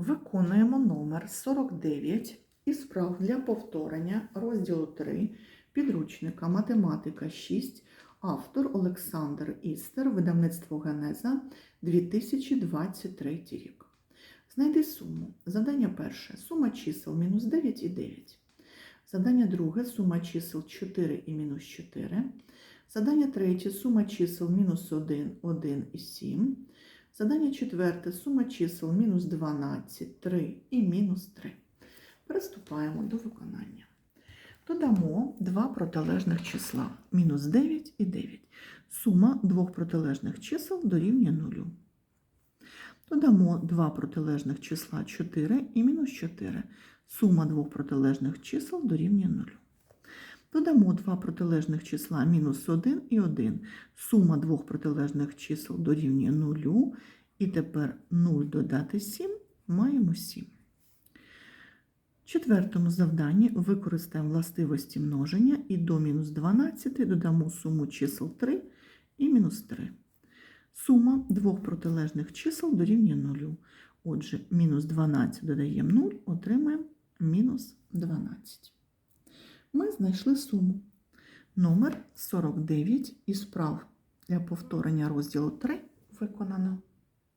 Виконуємо номер 49 із справ для повторення розділу 3 підручника Математика 6, автор Олександр Істер, видавництво Генеза 2023 рік. Знайди суму. Задання перше. Сума чисел мінус 9 і 9. Задання друге. Сума чисел 4 і мінус 4. Задання третє. Сума чисел мінус 1, 1 і 7. Задання четверте. Сума чисел мінус 12, 3 і мінус 3. Приступаємо до виконання. Додамо два протилежних числа мінус 9 і 9. Сума двох протилежних чисел дорівнює 0. Додамо два протилежних числа 4 і мінус 4. Сума двох протилежних чисел дорівнює 0. Додамо два протилежних числа мінус 1 і 1. Сума двох протилежних чисел дорівнює 0. І тепер 0 додати 7 маємо 7. В четвертому завданні використаємо властивості множення і до мінус 12 додамо суму чисел 3 і мінус 3. Сума двох протилежних чисел дорівнює 0. Отже, мінус 12 додаємо 0, отримаємо мінус 12. Ми знайшли суму. Номер 49 із справ для повторення розділу 3 виконано.